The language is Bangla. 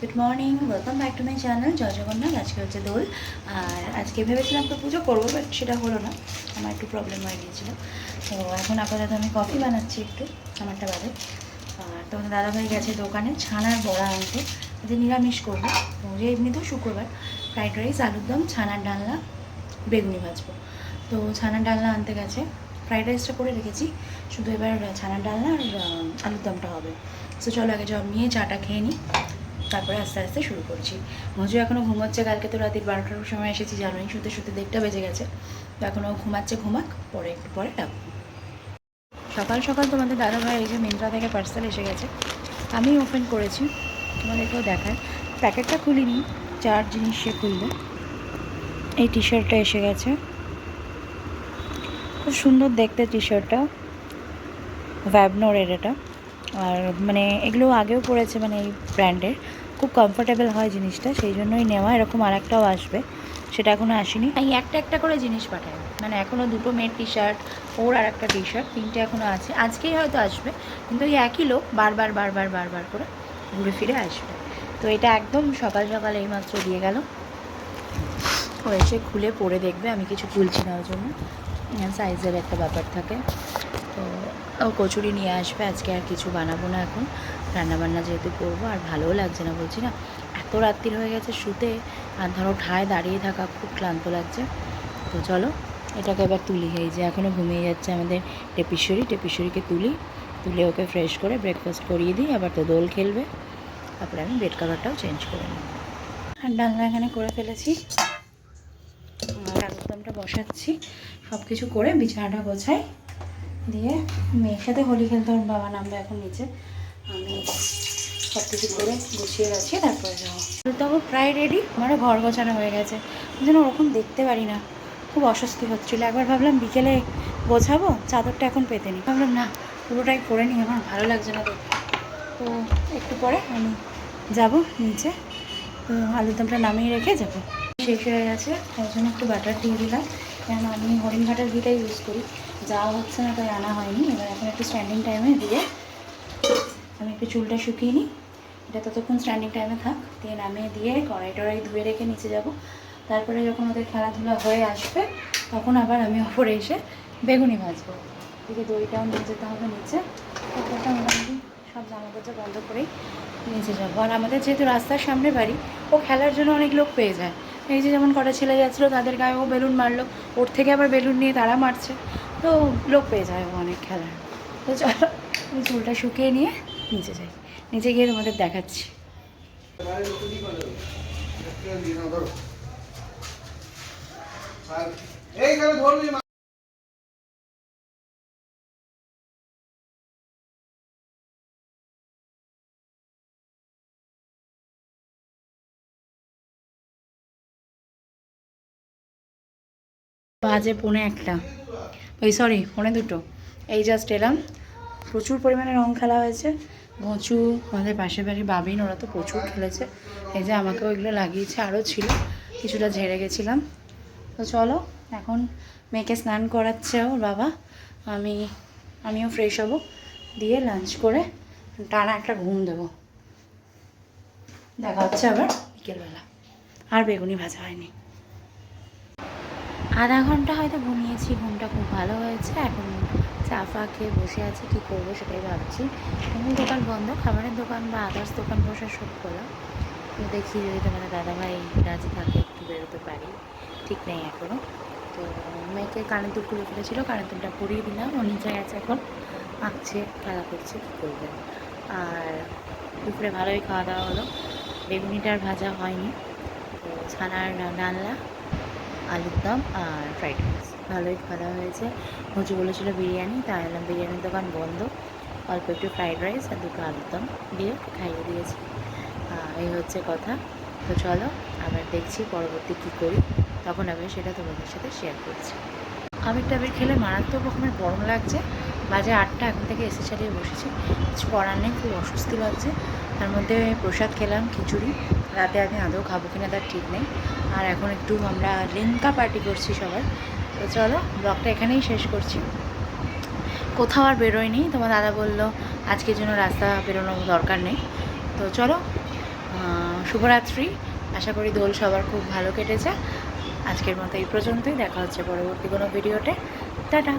Good morning welcome back to my channel জয় জগন্নাথ আজকে হচ্ছে দোল। আর আজকে ভেবেছিলাম তো পুজো করব বাট সেটা হলো না। আমার একটু প্রবলেম হয়ে গিয়েছিল। তো এখন আপাতত আমি কফি বানাচ্ছি একটু, আমারটা বাদে। আর তোমাদের দাদাভাই গেছে দোকানে ছানার বড়া আনতে। যে নিরামিষ করব। তো যে এমনিতেও শুক্রবার, ফ্রাইড রাইস, আলুর দম, ছানার ডালনা, বেগুনি ভাজবো। তো ছানার ডালনা আনতে গেছে। ফ্রাইড রাইসটা করে রেখেছি। শুধু এবার ছানার ডালনা আর আলুর দমটা হবে। তো চলো আগে জব নিয়ে চাটা খেয়ে নিই তারপরে আস্তে আস্তে শুরু করছি। মজু এখনও ঘুমোচ্ছে, কালকে তো রাতের বারোটার সময় এসেছি, জানোই শুতে শুতে দেড়টা বেজে গেছে। তো এখনও ঘুমাচ্ছে, ঘুমাক, পরে একটু পরে ডাকবো। সকাল সকাল তোমাদের দাদাভাই, এই যে মিন্ত্রা থেকে পার্সেল এসে গেছে আমি ওপেন করেছি। তোমাদেরকেও দেখায় প্যাকেটটা খুলিনি, চার জিনিস সে খুলবে এই টি শার্টটা এসে গেছে। খুব সুন্দর দেখতে টি শার্টটা ভ্যাবনোরের এটা। আর মানে এগুলো আগেও পড়েছে মানে এই ব্র্যান্ডের খুব কমফোর্টেবল হয় জিনিসটা, সেই জন্যই নেওয়া। এরকম আর একটাও আসবে, সেটা এখনও আসেনি। এই একটা একটা করে জিনিস পাঠায়। মানে এখনও দুটো মেয়ের টি শার্ট ওর আর একটা টি শার্ট তিনটে এখনও আছে। আজকেই হয়তো আসবে, কিন্তু ওই একই লোক বারবার বারবার বারবার করে ঘুরে ফিরে আসবে। তো এটা একদম সকাল সকাল এইমাত্র দিয়ে গেল। ও এসে খুলে পরে দেখবে, আমি কিছু খুলছি না ওর জন্য। সাইজের একটা ব্যাপার থাকে। তো কচুরি নিয়ে আসবে। আজকে আর কিছু বানাবো না এখন। রান্নাবান্না যেহেতু করব, আর ভালোও লাগছে না বলছি না। এত রাত্রির হয়ে গেছে শুতে, আর ধরো ঠায় দাঁড়িয়ে থাকা খুব ক্লান্ত লাগছে। তো চলো, এটাকে এবার তুলি। এই যে এখনও ঘুমিয়ে যাচ্ছে আমাদের টেপিশ্বরী। টেপিশ্বরীকে তুলি, তুলে ওকে ফ্রেশ করে ব্রেকফাস্ট করিয়ে দিই। আবার তো দোল খেলবে। তারপরে আমি বেড কাভারটাও চেঞ্জ করে নিই আর ডালনা এখানে করে ফেলেছি। আর আলুরদমটা বসাচ্ছি। সব কিছু করে বিছানাটা গোছাই। দিয়ে মেয়ের সাথে হোলি খেলতে ওর বাবা নামবে এখন নিচে। আমি সব কিছু করে গুছিয়ে রাখছি, তারপরে যাব। তবু প্রায় রেডি আমারও ঘর গোছানো হয়ে গেছে। জন্য ওরকম দেখতে পারি না, খুব অস্বস্তি হচ্ছিল। একবার ভাবলাম বিকেলে গোছাবো, চাদরটা এখন পেতে নি। ভাবলাম, না, পুরোটাই করে নিই, আমার ভালো লাগছে না তো। একটু পরে আমি যাব নিচে। তো আলুরদমটা নামিয়ে রেখে যাব। শেষ হয়ে গেছে তাই জন্য একটু বাটার দিয়ে দিলাম। কারণ আমি হরিণঘাটার ঘিটাই ইউজ করি। যাওয়া হচ্ছে না তাই আনা হয়নি। এবার এখন একটু স্ট্যান্ডিং টাইমে দিয়ে আমি একটু চুলটা শুকিয়ে নিই। এটা ততক্ষণ স্ট্যান্ডিং টাইমে থাক, দিয়ে নামিয়ে দিয়ে কড়াই টড়াই ধুয়ে রেখে নিচে যাব। তারপরে যখন ওদের খেলাধুলা হয়ে আসবে, তখন আবার আমি ওপরে এসে বেগুনি ভাজবো। এদিকে দইটাও নিয়ে যেতে হবে নিচে। তারপরটা মোটামুটি সব জামা কাপড় বন্ধ করেই নিচে যাব। আর আমাদের যেহেতু রাস্তার সামনে বাড়ি, ও খেলার জন্য অনেক লোক পেয়ে যায়। এই যে যেমন কটা ছেলে যাচ্ছিল, তাদের গায়ে ও বেলুন মারলো। ওর থেকে আবার বেলুন নিয়ে তারা মারছে। তো লোক পেয়ে যায় অনেক খেলার তো চলো চুলটা শুকিয়ে নিয়ে নিচে যাই। নিচে গিয়ে তোমাদের দেখাচ্ছি। বাজে পৌনে একটা। ওই সরি ফোনে দুটো। এই জাস্ট এলাম। প্রচুর পরিমাণে রং খেলা হয়েছে। ঘঁচু, আমাদের পাশের বাড়ির বাবিন, ওরা তো প্রচুর খেলেছে। এই যে আমাকেও এগুলো লাগিয়েছে আরও ছিল। কিছুটা ঝেড়ে গেছিলাম। তো চলো, এখন মেয়েকে স্নান করাচ্ছে ওর বাবা। আমি, আমিও ফ্রেশ হব। দিয়ে লাঞ্চ করে টানা একটা ঘুম দেবো। দেখা হচ্ছে আবার বিকেলবেলা। আর বেগুনি ভাজা হয়নি। আধা ঘণ্টা হয়তো ঘুমিয়েছি খুব ভালো হয়েছে, এখন চা ফা খেয়ে বসে আছি, কী করব সেটাই ভাবছি। এমনি দোকান বন্ধ, খাবারের দোকান বা আদার্স দোকান বসে সব খোলা। তো দেখি যদি তোমাদের দাদাভাই রাজি থাকে, একটু বেরোতে পারি। ঠিক নেই এখনও তো মেয়েকে কানের দুল খুলে ফেলেছিল, কানের দুলটা পরিয়ে দিলাম। ও নিচে গেছে এখন, আঁকছে, খেলা করছে, কী করবে? আর দুপুরে ভালোই খাওয়া দাওয়া হলো। বেগুনিটার ভাজা হয়নি। তো ছানার ডালনা। আলুর দম আর ফ্রাইড রাইস ভালোই খাওয়া হয়েছে। মুচু বলেছিল বিরিয়ানি, তাই এলাম বিরিয়ানির দোকান বন্ধ। অল্প একটু ফ্রাইড রাইস আর দুটো আলুর দম দিয়ে খাইয়ে দিয়েছি। এই হচ্ছে কথা। তো চলো, আবার দেখছি পরবর্তী কী করি। তখন আমি সেটা তোমাদের সাথে শেয়ার করছি। আবির টাবির খেলে মারাত্মক রকমের গরম লাগছে। বাজে আটটা এখন থেকে এসে চালিয়ে বসেছি। কিছু করার নেই, খুব অস্বস্তি লাগছে। তার মধ্যে প্রসাদ খেলাম, খিচুড়ি। রাতে আমি আদৌ খাব কিনা তার ঠিক নেই। আর এখন একটু আমরা লিঙ্কা পার্টি করছি সবাই। তো চলো, ব্লগটা এখানেই শেষ করছি। কোথাও আর বেরোয়নি। তোমার দাদা বলল, আজকের জন্য রাস্তা বেরোনোর দরকার নেই। তো চলো শুভরাত্রি। আশা করি দোল সবার খুব ভালো কেটেছে। আজকের মতো এই পর্যন্তই। দেখা হচ্ছে পরবর্তী কোনো ভিডিওতে। টাটা।